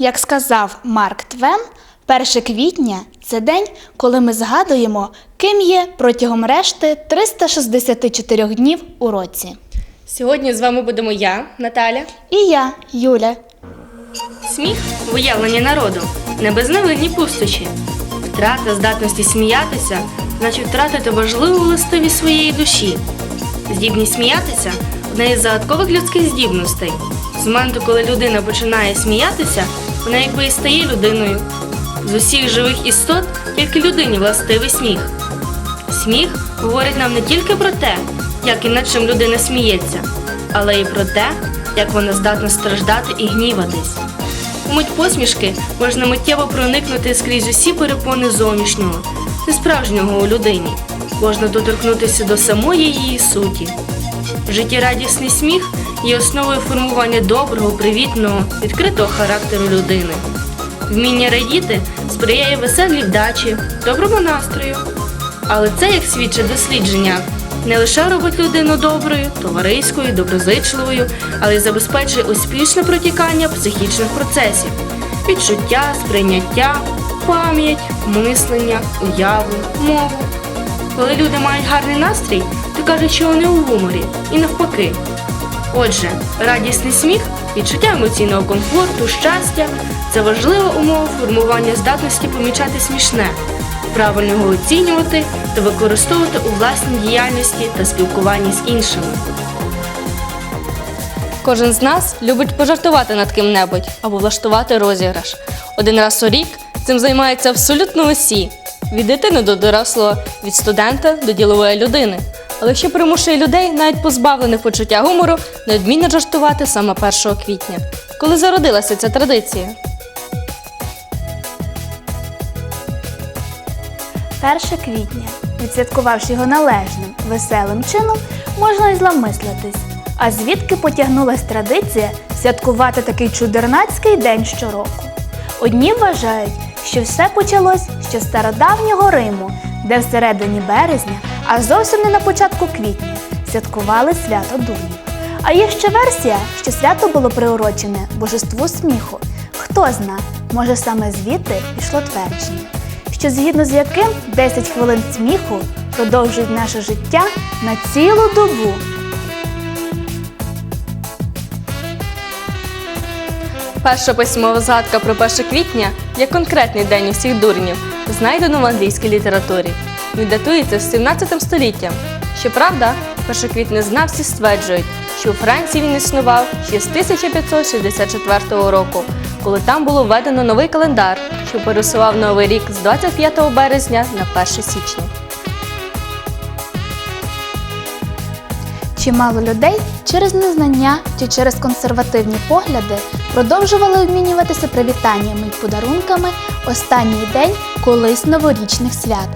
Як сказав Марк Твен, 1 квітня це день, коли ми згадуємо, ким є протягом решти 364 днів у році. Сьогодні з вами будемо я, Наталя. І я, Юля. Сміх виявлення народу, не безневинні пустощі. Втрата здатності сміятися значить втратити важливу властивість своєї душі. Здібність сміятися одна із загадкових людських здібностей. З моменту, коли людина починає сміятися, вона якби і стає людиною. З усіх живих істот тільки людині властивий сміх. Сміх говорить нам не тільки про те, як і над чим людина сміється, але й про те, як вона здатна страждати і гніватись. У мить посмішки можна миттєво проникнути скрізь усі перепони зовнішнього, несправжнього у людині. Можна доторкнутися до самої її суті. Життєрадісний сміх є основою формування доброго, привітного, відкритого характеру людини. Вміння радіти сприяє веселій вдачі, доброму настрою. Але це, як свідчить дослідження, не лише робить людину доброю, товариською, доброзичливою, але й забезпечує успішне протікання психічних процесів, відчуття, сприйняття, пам'ять, мислення, уяву, мову. Коли люди мають гарний настрій, то кажуть, що вони у гуморі, і навпаки. Отже, радісний сміх, відчуття емоційного комфорту, щастя це важлива умова формування здатності помічати смішне, правильно його оцінювати та використовувати у власній діяльності та спілкуванні з іншими. Кожен з нас любить пожартувати над ким-небудь або влаштувати розіграш. Один раз у рік цим займаються абсолютно усі: від дитини до дорослого, від студента до ділової людини. Але що примушує людей, навіть позбавлених почуття гумору, неодмінно жартувати саме 1 квітня, коли зародилася ця традиція. 1 квітня, відсвяткувавши його належним, веселим чином, можна й зламислитись. А звідки потягнулась традиція святкувати такий чудернацький день щороку? Одні вважають, що все почалось ще стародавнього Риму, де всередині березня, а зовсім не на початку квітня, святкували свято Дунів. А є ще версія, що свято було приурочене божеству сміху. Хто зна, може саме звідти пішло твердження що згідно з яким 10 хвилин сміху продовжують наше життя на цілу добу. Перша письмова згадка про 1 квітня як конкретний день усіх дурнів, знайдено в англійській літературі. Він датується з 17 століттям. Щоправда, 1 квітня стверджують, що у Франції він існував ще з 1564 року, коли там було введено новий календар, що пересував новий рік з 25 березня на 1 січня. Чимало людей через незнання чи через консервативні погляди продовжували обмінюватися привітаннями й подарунками останній день колись новорічних свят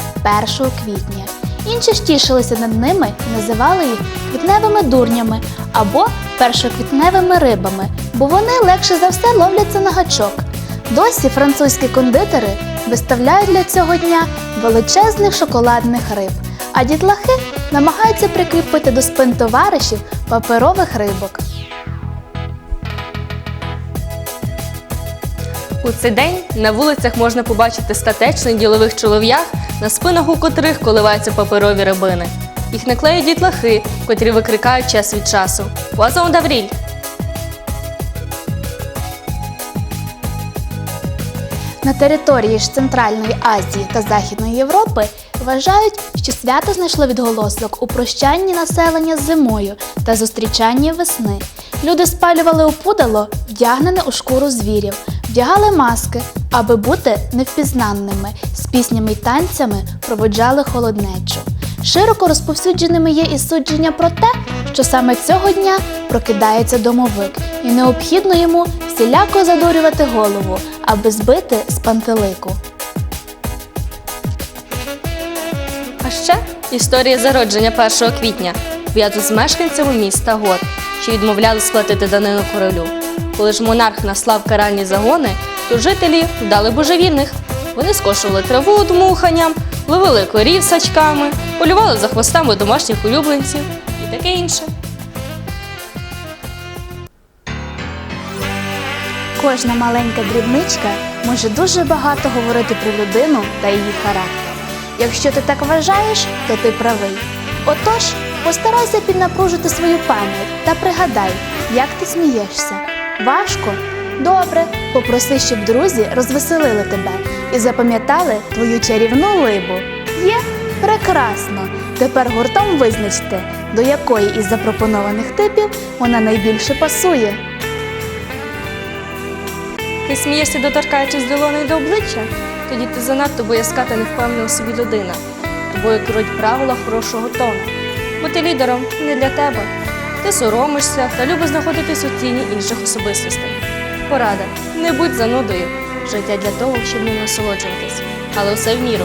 1 квітня. Інші ж тішилися над ними і називали їх квітневими дурнями або першоквітневими рибами, бо вони легше за все ловляться на гачок. Досі французькі кондитери виставляють для цього дня величезних шоколадних риб, а дітлахи намагаються прикріпити до спин товаришів паперових рибок. У цей день на вулицях можна побачити статечних ділових чолов'ях, на спинах у котрих коливаються паперові рибини. Їх наклеють дітлахи, котрі викрикають час від часу. Вазон Давріль! На території ж Центральної Азії та Західної Європи вважають, що свято знайшло відголосок у прощанні населення зимою та зустрічанні весни. Люди спалювали опудало, вдягнене у шкуру звірів, вдягали маски, аби бути невпізнанними, з піснями й танцями проводжали холоднечу. Широко розповсюдженими є і судження про те, що саме цього дня прокидається домовик, і необхідно йому всіляко задурювати голову, аби збити з пантелику. А ще історія зародження 1 квітня пов'язана з мешканцями міста Гор, що відмовляли сплатити данину королю. Коли ж монарх наслав каральні загони, то жителі вдали божевільних. Вони скошували траву дмуханням, ловили корів сачками, полювали за хвостами домашніх улюбленців і таке інше. Кожна маленька дрібничка може дуже багато говорити про людину та її характер. Якщо ти так вважаєш, то ти правий. Отож, постарайся піднапружити свою пам'ять та пригадай, як ти смієшся. Важко? Добре, попроси, щоб друзі розвеселили тебе і запам'ятали твою чарівну либу. Є? Прекрасно! Тепер гуртом визначте, до якої із запропонованих типів вона найбільше пасує. Ти смієшся, доторкаючись долонею до обличчя? Тоді ти занадто боязка та невпевнена у собі людина. Тобою керують правила хорошого тону. Бути лідером не для тебе. Ти соромишся та любиш знаходитись у тіні інших особистостей. Порада. Не будь занудою. Життя для того, щоб ним насолоджуватись. Але все в міру.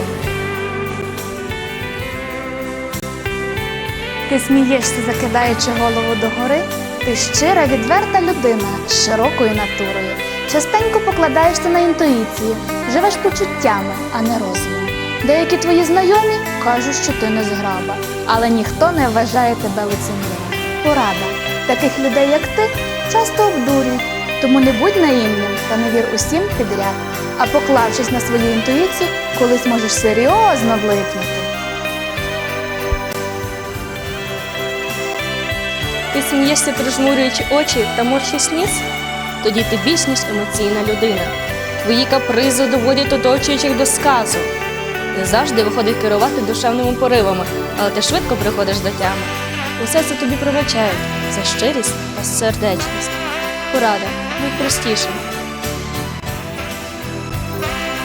Ти смієшся, закидаючи голову догори. Ти щира, відверта людина з широкою натурою. Частенько покладаєшся на інтуїцію, живеш почуттями, а не розумом. Деякі твої знайомі кажуть, що ти не зграба, але ніхто не вважає тебе лицеміром. Порада. Таких людей, як ти, часто обдурюють, тому не будь наївним та не вір усім підряд. А поклавшись на свою інтуїцію, колись можеш серйозно влипнути. Ти смієшся, прижмурюючи очі та морщиш ніс? Тоді ти більш ніж емоційна людина. Твої капризи доводять оточуючих до сказу. Не завжди виходить керувати душевними поривами, але ти швидко приходиш до тями. Усе це тобі пробачають за щирість та сердечність. Порада, будь простішим.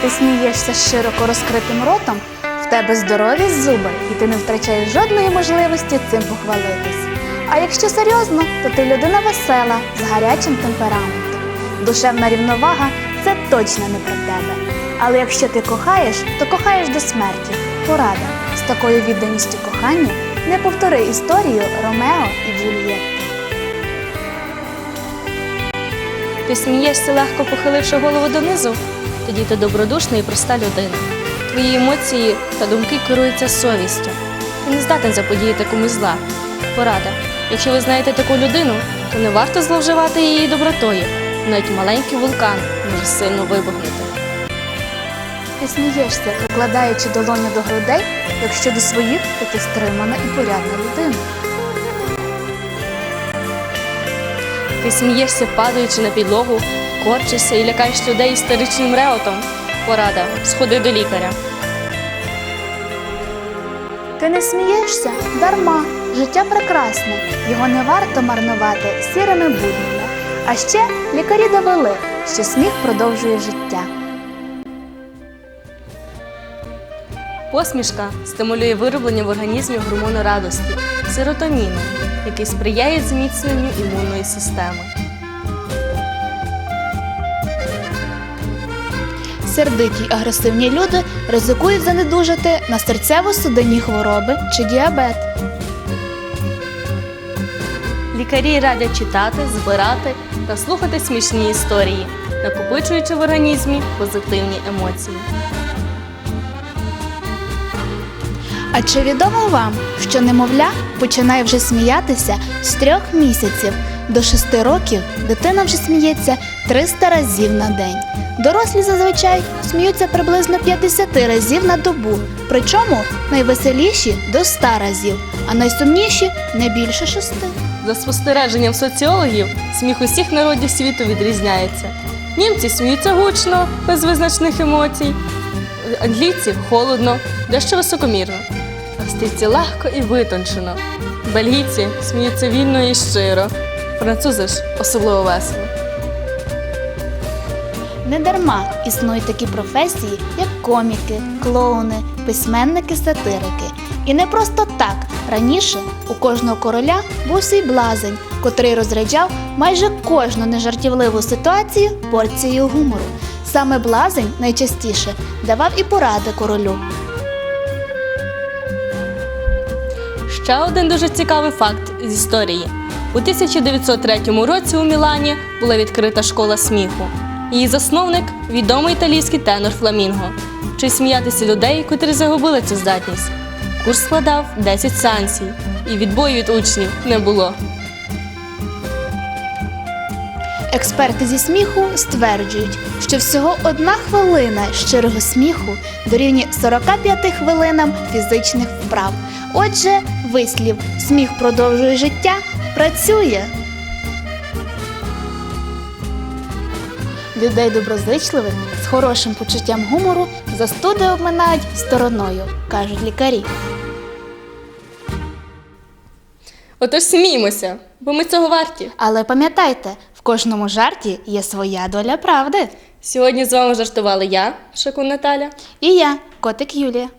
Ти смієшся з широко розкритим ротом, в тебе здорові зуби, і ти не втрачаєш жодної можливості цим похвалитись. А якщо серйозно, то ти людина весела, з гарячим темпераментом. Душевна рівновага це точно не про тебе. Але якщо ти кохаєш, то кохаєш до смерті. Порада з такою відданістю коханню не повтори історію Ромео і Джульєтти. Ти смієшся, легко похиливши голову донизу, тоді ти добродушна і проста людина. Твої емоції та думки керуються совістю. Ти не здатен заподіяти комусь зла. Порада. Якщо ви знаєте таку людину, то не варто зловживати її добротою. Навіть маленький вулкан може сильно вибухнути. Ти смієшся, прикладаючи долоню до грудей, якщо до своїх, то ти стримана і порядна людина. Ти смієшся, падаючи на підлогу, корчишся і лякаєш людей істеричним реотом. Порада. Сходи до лікаря. Ти не смієшся дарма. Життя прекрасне, його не варто марнувати сірими буднями. А ще лікарі довели, що сміх продовжує життя. Посмішка стимулює вироблення в організмі гормону радості серотоніну, який сприяє зміцненню імунної системи. Сердиті й агресивні люди ризикують занедужати на серцево-судинні хвороби чи діабет. Лікарі радять читати, збирати та слухати смішні історії, накопичуючи в організмі позитивні емоції. А чи відомо вам, що немовля починає вже сміятися з трьох місяців до шести років дитина вже сміється 300 разів на день. Дорослі зазвичай сміються приблизно 50 разів на добу, причому найвеселіші до 100 разів, а найсумніші не більше шести. За спостереженням соціологів, сміх усіх народів світу відрізняється. Німці сміються гучно, без визначних емоцій, англійці холодно, дещо високомірно. Австрійці легко і витончено. Бельгійці сміються вільно і щиро. Французи ж особливо весело. Недарма існують такі професії, як коміки, клоуни, письменники, сатирики. І не просто так раніше у кожного короля був свій блазень, котрий розряджав майже кожну нежартівливу ситуацію порцією гумору. Саме блазень найчастіше давав і поради королю. Ще один дуже цікавий факт з історії. У 1903 році у Мілані була відкрита школа сміху. Її засновник відомий італійський тенор Фламінго. Чи сміятися людей, котрі загубили цю здатність. Курс складав 10 сеансів, і відбою від учнів не було. Експерти зі сміху стверджують, що всього одна хвилина щирого сміху дорівнює 45 хвилинам фізичних вправ. Отже, вислів сміх продовжує життя працює. Людей доброзичливих з хорошим почуттям гумору застуди обминають стороною, кажуть лікарі. Отож сміймося, бо ми цього варті. Але пам'ятайте, кожному жарті є своя доля правди. Сьогодні з вами жартували я, Шакун Наталя, і я, котик Юлія.